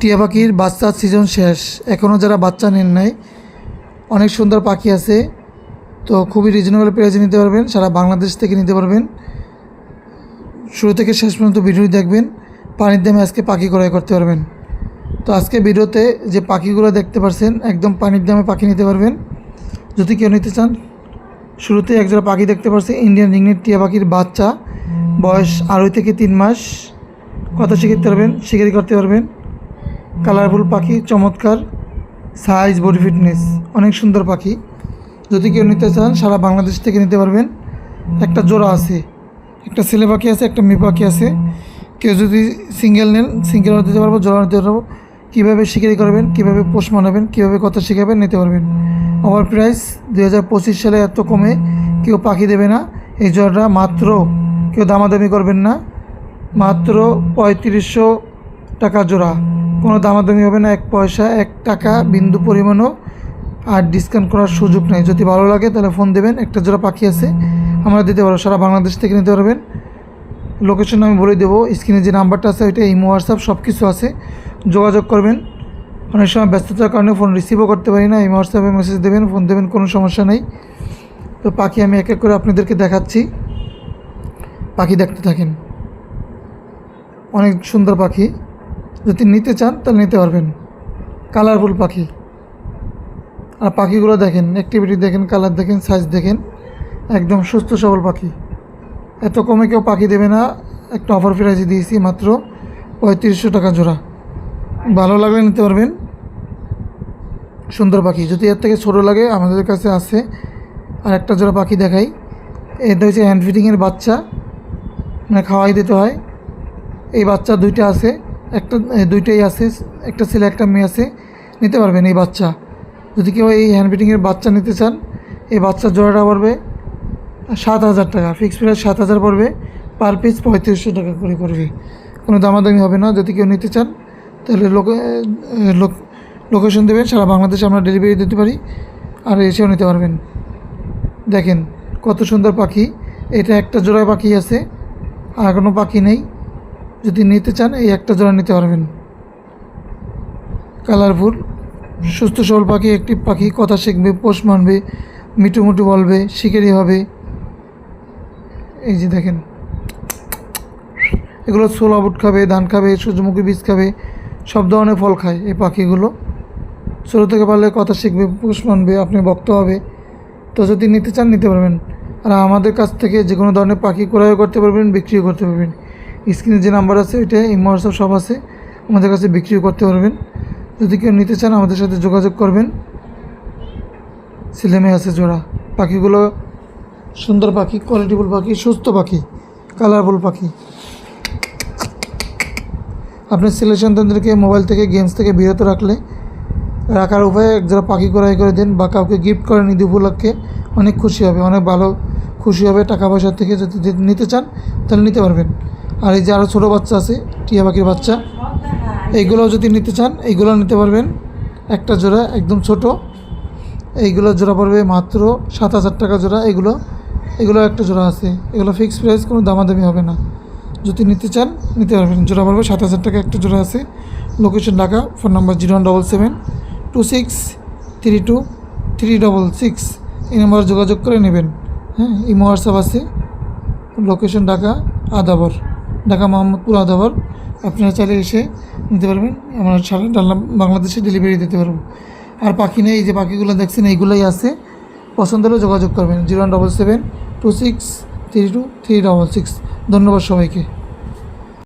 টিয়া পাখির বাচ্চার সিজন শেষ। এখনও যারা বাচ্চা নেন নাই, অনেক সুন্দর পাখি আছে। তো খুবই রিজনেবল প্রাইজে নিতে পারবেন, সারা বাংলাদেশ থেকে নিতে পারবেন। শুরু থেকে শেষ পর্যন্ত ভিডিও দেখবেন, পানির দামে আজকে পাখি ক্রয় করতে পারবেন। তো আজকে ভিডিওতে যে পাখিগুলো দেখতে পাচ্ছেন একদম পানির দামে পাখি নিতে পারবেন। যদি কেউ নিতে চান, শুরুতে একজোড়া পাখি দেখতে পাচ্ছি ইন্ডিয়ান রিংনেট টিয়া পাখির বাচ্চা। বয়স আড়াই থেকে তিন মাস। কথা শিখতে পারবেন, শিকারি করতে পারবেন। কালারফুল পাখি চমৎকার সাইজ বডি ফিটনেস অনেক সুন্দর পাখি। যদি কেউ নিতে চান সারা বাংলাদেশ থেকে নিতে পারবেন। একটা জোড়া আছে একটা ছেলে পাখি আছে একটা মেয়ে পাখি আছে। কেউ যদি সিঙ্গেল নেন সিঙ্গেল দিতে পারব জোড়া নিতে পারব। কীভাবে শিকারি করবেন কীভাবে পোষ মানাবেন কীভাবে কথা শেখাবেন নিতে পারবেন। আমার প্রাইস দুই হাজার পঁচিশ সালে এত কমে কেউ পাখি দেবে না। এই জোড়াটা মাত্র কেউ দামাদামি করবেন না। মাত্র পঁয়ত্রিশশো টাকা জোড়া। কোনো দামাদামি হবে না, এক পয়সা, এক টাকা, বিন্দু পরিমাণও, আর ডিসকাউন্ট করার সুযোগ নেই। যদি ভালো লাগে তাহলে ফোন দেবেন, একটা জোড়া পাখি আছে, আমরা দিতে পারব, সারা বাংলাদেশ থেকে নিতে পারবেন। লোকেশন আমি বলে দেবো স্ক্রিনে যে নাম্বারটা আছে, ওইটা ইমো হোয়াটসঅ্যাপ সব কিছু আছে। যোগাযোগ করবেন, অনেক সময় ব্যস্ততার কারণে ফোন রিসিভও করতে পারি না ইমো হোয়াটসঅ্যাপে মেসেজ দেবেন ফোন দেবেন, কোনো সমস্যা নেই। তো পাখি আমি এক এক করে আপনাদেরকে দেখাচ্ছি। পাখি দেখতে থাকেন। অনেক সুন্দর পাখি। যদি নিতে চান, তাহলে নিতে পারবেন। কালারফুল পাখি। আর পাখিগুলো দেখেন অ্যাক্টিভিটি দেখেন কালার দেখেন সাইজ দেখেন, একদম সুস্থ সবল পাখি। এত কমে কেউ পাখি দেবে না। একটা অফার প্রাইজে দিয়েছি মাত্র পঁয়ত্রিশশো টাকা জোড়া। ভালো লাগলে নিতে পারবেন। সুন্দর পাখি। যদি এর থেকে ছোটো লাগে, আমাদের কাছে আছে। আর একটা জোড়া পাখি দেখাই। এটা হচ্ছে হ্যান্ড ফিটিংয়ের বাচ্চা। মানে খাওয়াই দিতে হয়। এই বাচ্চা দুইটা আছে। একটা দুইটাই আছে, একটা ছেলে, একটা মেয়ে আছে, নিতে পারবেন এই বাচ্চা। যদি কেউ এই হ্যান্ড ফিটিংয়ের বাচ্চা নিতে চান, এই বাচ্চার জোড়াটা পড়বে সাত হাজার টাকা ফিক্স প্রাইস সাত হাজার পড়বে পার পিস পঁয়ত্রিশশো টাকা করে পড়বে। কোনো দামাদামি হবে না, যদি কেউ নিতে চান, তাহলে লোকে লোক লোকেশন দেবেন, সারা বাংলাদেশে আমরা ডেলিভারি দিতে পারি, আর এসেও নিতে পারবেন। দেখেন কত সুন্দর পাখি, এটা একটা জোড়া পাখি আছে, আর কোনো পাখি নেই। যদি নিতে চান, এই একটা জোড়া নিতে পারবেন। কালারফুল, সুস্থ সবল পাখি, একটি পাখি কথা শিখবে, পোষ মানবে মিটু মুটু বলবে, শিকারি হবে। এই যে দেখেন, এগুলো ছোলা বুট খাবে, ধান খাবে, সূর্যমুখী বীজ খাবে, সব ধরনের ফল খায় এই পাখিগুলো। ছোটো থেকে পারলে কথা শিখবে, পোষ মানবে, আপনি বক্ত হবে। তো যদি নিতে চান, নিতে পারবেন। আর আমাদের কাছ থেকে যে কোনো ধরনের পাখি ক্রয় করতে পারবেন, বিক্রিও করতে পারবেন। স্ক্রিনে যে নাম্বার আছে ওইটা ইমো হোয়াটসঅ্যাপ সব আছে, আমাদের কাছে বিক্রিও করতে পারবেন। যদি কেউ নিতে চান, আমাদের সাথে যোগাযোগ করবেন। ছেলেমেয়ে আছে, জোড়া। পাখিগুলো সুন্দর পাখি কোয়ালিটিফুল পাখি, সুস্থ পাখি কালারফুল পাখি। আপনার ছেলে সন্তানদেরকে মোবাইল থেকে গেমস থেকে বিরত রাখলে, রাখার উপায়ে যারা পাখি ক্রয় করে দেন বা কাউকে গিফট করেন ঈদ উপলক্ষে, অনেক খুশি হবে, অনেক ভালো খুশি হবে টাকা পয়সা থেকে যদি নিতে চান, তাহলে নিতে পারবেন। আর এই যে আরও ছোটো বাচ্চা আছে, টিয়া পাখির বাচ্চা। এইগুলো যদি নিতে চান, এইগুলো নিতে পারবেন। একটা জোড়া একদম ছোট। এইগুলো জোড়া পড়বে মাত্র সাত হাজার টাকা জোড়া। এগুলো এগুলো একটা জোড়া আছে। এগুলো ফিক্স প্রাইস কোনো দামাদামি হবে না। যদি নিতে চান, নিতে পারবেন। জোড়া পড়বে সাত হাজার টাকা একটা জোড়া আছে। Location Dhaka phone number zero one double seven two six three two three double six এই নাম্বার যোগাযোগ করে নেবেন। হ্যাঁ ইমো হোয়াটসঅ্যাপ আছে। লোকেশন ঢাকা, আদাবর। ঢাকা মোহাম্মদপুর আদাবার আপনারা চাইলে এসে নিতে পারবেন। আমরা সারা ডাল্লা বাংলাদেশে ডেলিভারি দিতে পারব। আর পাখি নেই, এই যে পাখিগুলো দেখছেন, এইগুলোই আছে। পছন্দ হলে যোগাযোগ করবেন। Zero one double seven two six three two three double six ধন্যবাদ সবাইকে।